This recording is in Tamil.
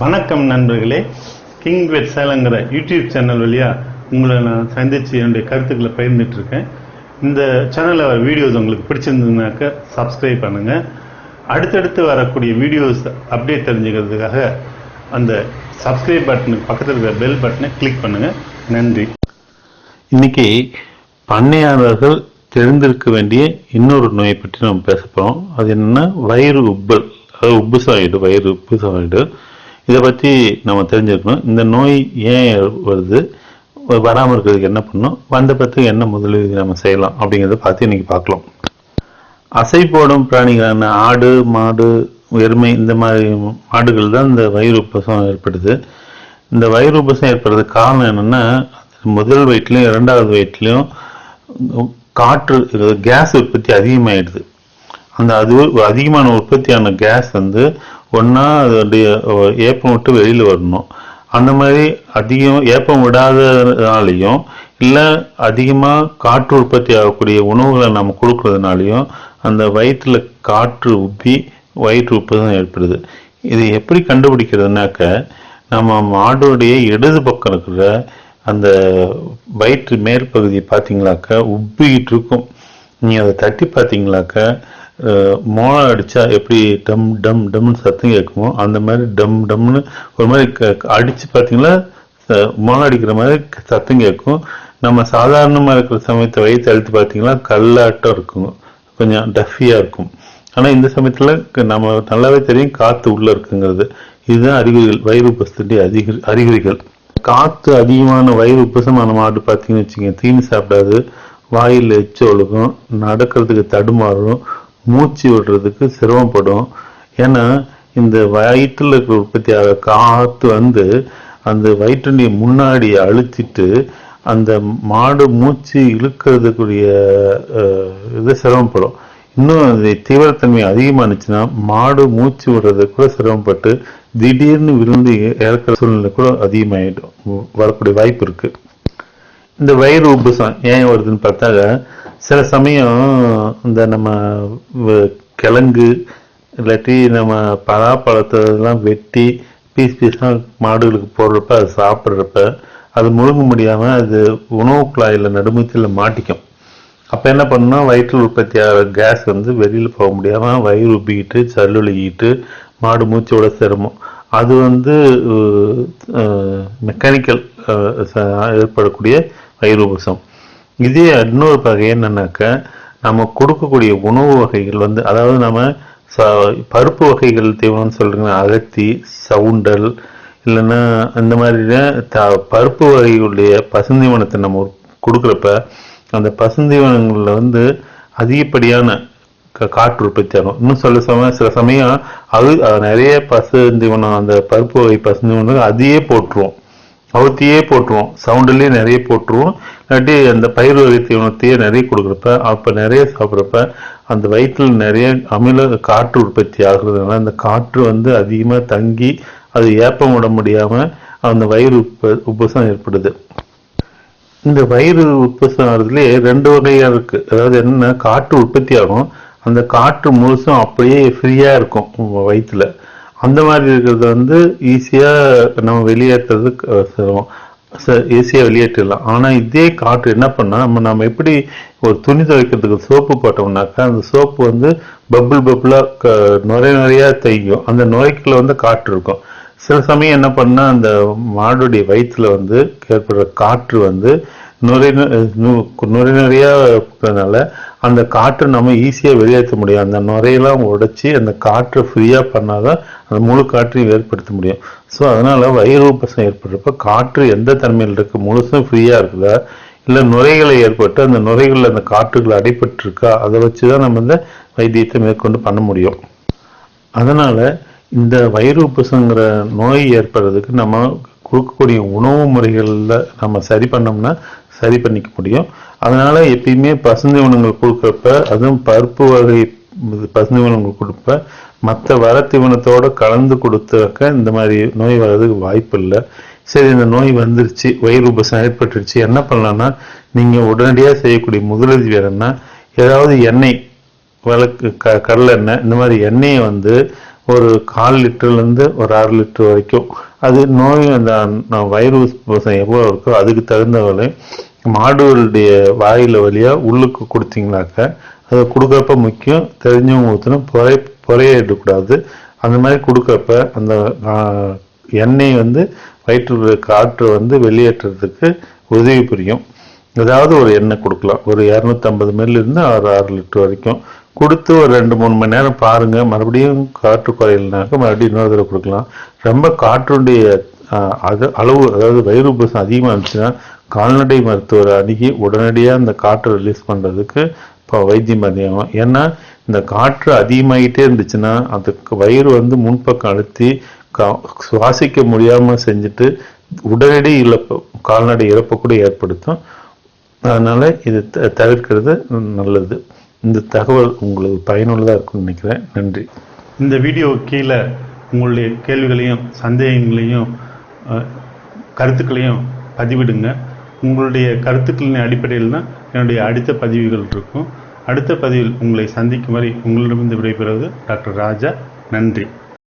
வணக்கம் நண்பர்களே. கிங் வெட் சேலங்கிற யூடியூப் சேனல் வழியா உங்களை நான் சந்திச்சு என்னுடைய கருத்துக்களை பகிர்ந்துட்டு இருக்கேன் இந்த சேனலில் வீடியோஸ் உங்களுக்கு பிடிச்சிருந்ததுனாக்க சப்ஸ்கிரைப் பண்ணுங்க. அடுத்தடுத்து வரக்கூடிய வீடியோஸ் அப்டேட் தெரிஞ்சுக்கிறதுக்காக அந்த சப்ஸ்கிரைப் பட்டனுக்கு பக்கத்தில் இருக்கிற பெல் பட்டனை கிளிக் பண்ணுங்க. நன்றி. இன்னைக்கு பண்ணையாளர்கள் தெரிந்திருக்க வேண்டிய இன்னொரு நோயை பற்றி நம்ம பேச போகிறோம் அது என்னன்னா வயிறு உப்பல். அதாவது உப்புசாயிடு வயிறு உப்புசாயிடு இதை பற்றி நம்ம தெரிஞ்சுக்கணும். இந்த நோய் ஏன் வருது? வராமல் இருக்கிறதுக்கு என்ன பண்ணணும்? வந்த பற்றி என்ன முதலீடு நம்ம செய்யலாம் அப்படிங்கிறத பார்த்து இன்னைக்கு பார்க்கலாம். அசை போடும் பிராணிகளான ஆடு மாடு எருமை இந்த மாதிரி மாடுகள் தான் இந்த வயிறு உப்பசம் ஏற்படுது. இந்த வயிறு உப்பசம் ஏற்படுறதுக்கு காரணம் என்னென்னா முதல் வயிற்றுலையும் இரண்டாவது வயிற்றுலையும் காற்று கேஸ் உற்பத்தி அதிகமாயிடுது. அந்த அது அதிகமான உற்பத்தியான கேஸ் வந்து ஒன்றா அது ஏப்பம் விட்டு வெளியில் வரணும். அந்த மாதிரி அதிகம் ஏப்பம் விடாதனாலையும் இல்லை அதிகமாக காற்று உற்பத்தி ஆகக்கூடிய உணவுகளை நம்ம கொடுக்கறதுனாலையும் அந்த வயிற்றில் காற்று உப்பி வயிற்று உப்புதான் ஏற்படுது. இது எப்படி கண்டுபிடிக்கிறதுனாக்க நம்ம மாடுடைய இடது பக்கம் இருக்கிற அந்த வயிற்று மேற்பகுதி பார்த்தீங்களாக்க உப்பிக்கிட்டு இருக்கும். நீங்கள் அதை தட்டி பார்த்தீங்களாக்க மோளம் அடிச்சா எப்படி டம் டம் டம்னு சத்தம் கேட்குமோ அந்த மாதிரி டம் டம்னு ஒரு மாதிரி க- அடிச்சு பார்த்தீங்கன்னா மோளம் அடிக்கிற மாதிரி சத்தம் கேட்கும். நம்ம சாதாரணமாக இருக்கிற சமயத்தை வயிற்று அழுத்து பார்த்தீங்கன்னா கல்லாட்டம் இருக்கும். கொஞ்சம் டஃபியாக இருக்கும். ஆனால் இந்த சமயத்தில் நம்ம நல்லாவே தெரியும் காற்று உள்ளே இருக்குங்கிறது. இதுதான் அறிகுறிகள் வயிறு உபசத்துடைய அதிக அறிகுறிகள். காற்று அதிகமான வயிறு உபசமான மாடு பார்த்தீங்கன்னு வச்சுக்கோங்க. தீனி சாப்பிடாது. வாயில் எச்சு ஒழுகும். நடக்கிறதுக்கு தடுமாறும். மூச்சு விடுறதுக்கு சிரமப்படும். ஏன்னா இந்த வயிற்றில் இருக்கிற உற்பத்தி ஆக காற்று வந்து அந்த வயிற்றுடைய முன்னாடி அழுத்திட்டு அந்த மாடு மூச்சு இழுக்கிறதுக்குரிய அஹ், இது சிரமப்படும். இன்னும் அது தீவிரத்தன்மை அதிகமானுச்சுன்னா மாடு மூச்சு விடுறது கூட சிரமப்பட்டு திடீர்னு விழுந்து இறக்குற சூழ்நிலை கூட அதிகமாயிடும். வரக்கூடிய வாய்ப்பு இருக்கு. இந்த வயிறு உபசம் ஏன் வருதுன்னு பார்த்தாக்க சில சமயம் இந்த நம்ம வ- கிழங்கு இல்லாட்டி நம்ம பலாப்பழத்தெல்லாம் வெட்டி பீஸ் பீஸ்லாம் மாடுகளுக்கு போடுறப்ப அது சாப்பிட்றப்ப அது முழுங்க முடியாமல் அது உணவு குழாயில் நடுமத்தில் மாட்டிக்கும். அப்போ என்ன பண்ணால் வயிற்றில் உற்பத்தி ஆகிற கேஸ் வந்து வெளியில் போக முடியாமல் வயிறு உப்பிக்கிட்டு சல்லுழுகிட்டு மாடு மூச்சோட சிரமம் அது வந்து மெக்கானிக்கல் ஏற்படக்கூடிய வயிறு உபசம் இதே இன்னொரு வகை என்னன்னாக்கா நம்ம கொடுக்கக்கூடிய உணவு வகைகள் வந்து அதாவது நம்ம ச- பருப்பு வகைகள் தீவனம்னு சொல்கிறீங்கன்னா அகத்தி சவுண்டல் இல்லைன்னா அந்த மாதிரி த- பருப்பு வகைகளுடைய பசுந்தீவனத்தை நம்ம கொடுக்குறப்ப அந்த பசுந்தீவனங்களில் வந்து அதிகப்படியான கா- காற்று உற்பத்தி ஆகும் இன்னும் சொல்ல சமயம் சில சமயம் அது அது நிறைய பசுந்தீவனம் அந்த பருப்பு வகை பசுந்தீவனம் அதையே போட்டுருவோம் அவுத்தியே போட்டுருவோம். சவுண்டுலேயே நிறைய போட்டுருவோம். இல்லாட்டி அந்த பயிர் வகை தீவனத்தையே நிறைய கொடுக்குறப்ப அப்போ நிறைய சாப்பிட்றப்ப அந்த வயிற்றில் நிறைய அமில காற்று உற்பத்தி ஆகுறதுனால அந்த காற்று வந்து அதிகமாக தங்கி அது ஏப்பம் விட முடியாமல் அந்த வயிறு உப்ப உப்புசம் ஏற்படுது. இந்த வயிறு உற்பத்தி ஆகிறதுலே ரெண்டு வகையாக இருக்கு. அதாவது என்னன்னா காற்று உற்பத்தி ஆகும். அந்த காற்று முழுசும் அப்படியே ஃப்ரீயா இருக்கும் வயிற்றில் வயிற்றுல. அந்த மாதிரி இருக்கிறது வந்து ஈஸியாக நம்ம வெளியேற்றுறது சிரமம் ஈஸியாக வெளியேற்றிடலாம். ஆனால் இதே காற்று என்ன பண்ணால் நம்ம நம்ம எப்படி ஒரு துணி துவைக்கிறதுக்கு சோப்பு போட்டோம்னாக்கா அந்த சோப்பு வந்து பப்புள் க நுரை நுரையா தைக்கும் அந்த நுரைக்குள்ளே வந்து காற்று இருக்கும். சில சமயம் என்ன பண்ணால் அந்த மாடுடைய வயிற்றில் வந்து ஏற்படுற காற்று வந்து நுரை நுரை நுரையா இருக்கிறதுனால அந்த காற்றை நம்ம ஈஸியா வெளியேற்ற முடியும். அந்த நுரையெல்லாம் உடைச்சி அந்த காற்றை ஃப்ரீயா பண்ணாதான் அந்த முழு காற்றையும் ஏற்படுத்த முடியும். ஸோ அதனால வயிறு உபசம் ஏற்படுறப்ப காற்று எந்த தன்மையில் இருக்கு? முழுசும் ஃப்ரீயா இருக்குதா? இல்லை நுரைகளை ஏற்பட்டு அந்த நுரைகள்ல அந்த காற்றுகள் அடைபட்டு இருக்கா அதை வச்சுதான் நம்ம இந்த வைத்தியத்தை மேற்கொண்டு பண்ண முடியும். அதனால இந்த வயிறு உப்புசங்கிற நோய் ஏற்படுறதுக்கு நம்ம கொடுக்கக்கூடிய உணவு முறைகளில் நம்ம சரி பண்ணோம்னா சரி பண்ணிக்க முடியும். அதனால் எப்பயுமே பசுந்தீவனங்கள் கொடுக்குறப்ப அதுவும் பருப்பு வகை பசுந்தீவனங்கள் கொடுப்ப மற்ற வரத்தீவனத்தோடு கலந்து கொடுத்தாக்க இந்த மாதிரி நோய் வர்றதுக்கு வாய்ப்பு இல்லை. சரி இந்த நோய் வந்துருச்சு வயிறு உபசம் ஏற்பட்டுருச்சு என்ன பண்ணலான்னா நீங்கள் உடனடியாக செய்யக்கூடிய முதலுதவி வேணும்னா ஏதாவது எண்ணெய் விளக்கு க கடலெண்ணெய் இந்த மாதிரி எண்ணெயை வந்து ஒரு கால் லிட்டர்லேருந்து ஒரு அரை லிட்டர் வரைக்கும் அது நோய் அந்த வயிறு எவ்வளோ இருக்கோ அதுக்கு தகுந்தவரை மாடுகளுடைய வாயில வழியா உள்ளுக்கு கொடுத்தீங்கனாக்க அதை கொடுக்குறப்ப முக்கியம் தெரிஞ்சவங்க ஊற்றணும் பொறை பொறைய எடுக்கக்கூடாது. அந்த மாதிரி கொடுக்குறப்ப அந்த எண்ணெய் வந்து வயிற்று காற்று வந்து வெளியேற்றுறதுக்கு உதவி புரியும். ஏதாவது ஒரு எண்ணெய் கொடுக்கலாம். ஒரு இரநூத்தம்பது மில்லிருந்து ஆறு ஒரு ஆறு லிட்டர் வரைக்கும். கொடுத்து ஒரு ரெண்டு மூணு மணி நேரம் பாருங்கள் மறுபடியும் காற்று குறையலனாக்க மறுபடியும் இன்னொரு தடவை கொடுக்கலாம். ரொம்ப காற்றுடைய அது அளவு அதாவது வயிறு பசம் அதிகமாக இருந்துச்சுன்னா கால்நடை மருத்துவரை அணுகி உடனடியாக அந்த காற்றை ரிலீஸ் பண்ணுறதுக்கு இப்போ வைத்தியம் அதிகமாகும் ஏன்னா இந்த காற்று அதிகமாகிட்டே இருந்துச்சுன்னா அதுக்கு வயிறு வந்து முன்பக்கம் அழுத்தி கா- சுவாசிக்க முடியாமல் செஞ்சுட்டு உடனடி இழப்பு கால்நடை இழப்பை கூட ஏற்படுத்தும். அதனால் இது த- தவிர்க்கிறது நல்லது. இந்த தகவல் உங்களுக்கு பயனுள்ளதாக இருக்கும்னு நினைக்கிறேன். நன்றி. இந்த வீடியோ கீழே உங்களுடைய கேள்விகளையும் சந்தேகங்களையும் கருத்துக்களையும் பதிவிடுங்க. உங்களுடைய கருத்துக்களின் அடிப்படையில் தான் என்னுடைய அடுத்த பதிவுகள் இருக்கும். அடுத்த பதிவில் உங்களை சந்திக்கும் வரை உங்களிடமிருந்து விடைபெறுவது டாக்டர் ராஜா. நன்றி.